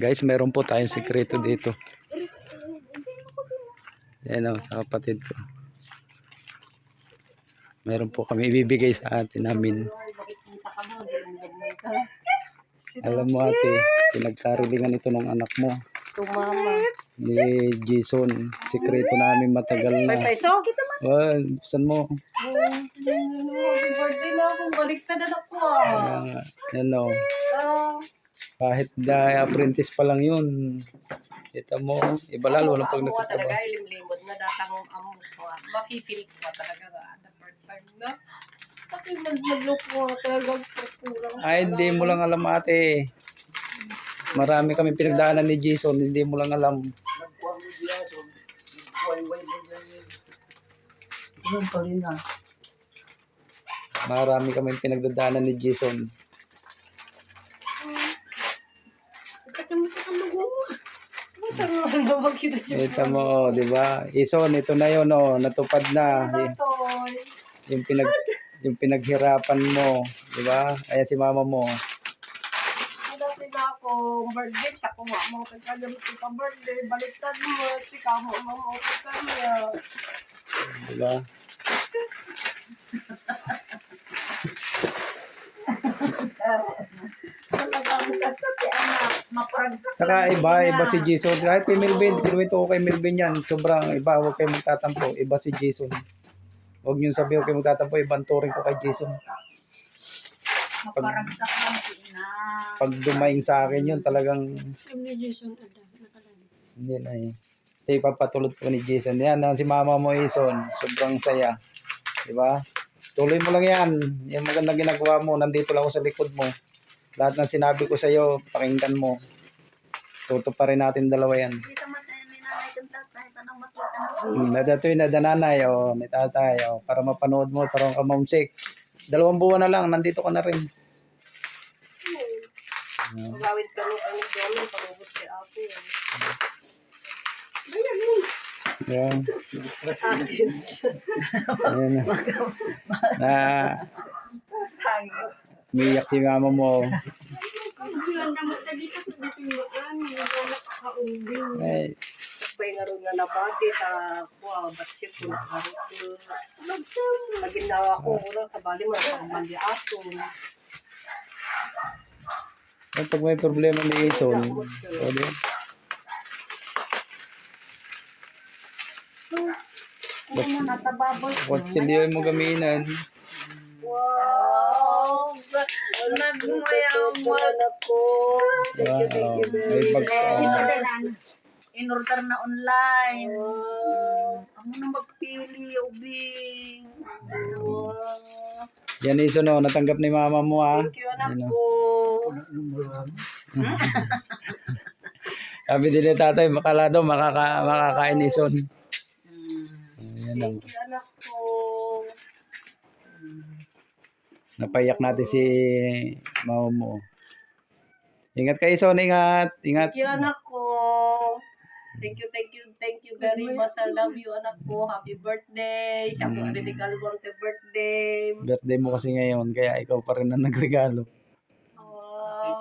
Guys, meron po tayong sikreto dito. Yan o, sa kapatid ko. Meron po kami ibibigay sa atin namin. Alam mo ate, pinagkarilingan ito ng anak mo Tumama. ni Jason. Sikreto namin matagal na. Peso? Oh, saan mo? Happy birthday na akong baliktad na ako ah. Kaya nga, yan o. Ah, Kahit na apprentice pa lang yun. Kita mo, iba lalo walang pag Ako nagtatrabaho. talaga ilimlimod na datang amo ko. ah. Mapipili ko talaga nga the first time na. Kasi nagmaglok ko talaga kulang. Ay, hindi mo lang alam ate. Marami kami pinagdaanan ni Jason, hindi mo lang alam. Yun pa rin ah. Marami kami pinagdadaanan ni Jason. Ano ba kita siya? Kita mo, di ba? Ison, ito na yun, oh, natupad na. Toy. Yung pinag yung pinaghirapan mo, di ba? Ayan si mama mo. Dati na ako birthday sa kuha mo kay kanyang si pa birthday baliktad mo si kamo mo mo kay kanya. Di ba? Talaga mo kasi ti anak mapragsak. Saka iba, iba si Jason. Kahit kay Melvin, kinuwento ko kay Melvin yan. Sobrang iba, huwag kayo magtatampo. Iba si Jason. Huwag niyo sabihin huwag kayo magtatampo. Ibang ko kay Jason. Mapragsak lang si ina. Pag dumaing sa akin yun, talagang Jason. Hindi na eh. Ito ipapatulot ko ni Jason. Yan, ang si mama mo Ison. Sobrang saya. Di ba? Tuloy mo lang yan. Yung magandang ginagawa mo, nandito lang ako sa likod mo. Lahat ng sinabi ko sa iyo, pakinggan mo. Tuto pa rin natin dalawa yan. Na. Hmm, nadatoy na dananay, o, ni tatay, o, para mapanood mo, parang ka mamsik. Dalawang buwan na lang, nandito ka na rin. Magawid ka mo kami doon pangubot si ate. Yan. Ayan na. Na, Sayang. Umiyak si mama mo. Ay, Pay nga rin nga nabati sa kuha, batsi ko na karito. Naginawa ko, wala sa bali mo, sa mali aso. At pag may problema ni Ison, pwede. Kotse hindi mo gaminan. Wow! Nagmayaman ako. Thank you, thank you very bag much. In-order na online. Amo na magpili, ubing. Wow. Yan Ison, oh, natanggap ni mama mo ah. Thank you, anak Ano? ko. Sabi din ni tatay, makala daw makaka, makakain Ison. Yan lang. Thank you, anak ko. Napaiyak natin si mama mo. Ingat kayo, Ison. Ingat. Ingat. Thank you, anak ko. Thank you, thank you, thank you very much. I love you, anak ko. Happy birthday. Siya ko Mm. rin regalo birthday. Birthday mo kasi ngayon, kaya ikaw pa rin ang nagregalo.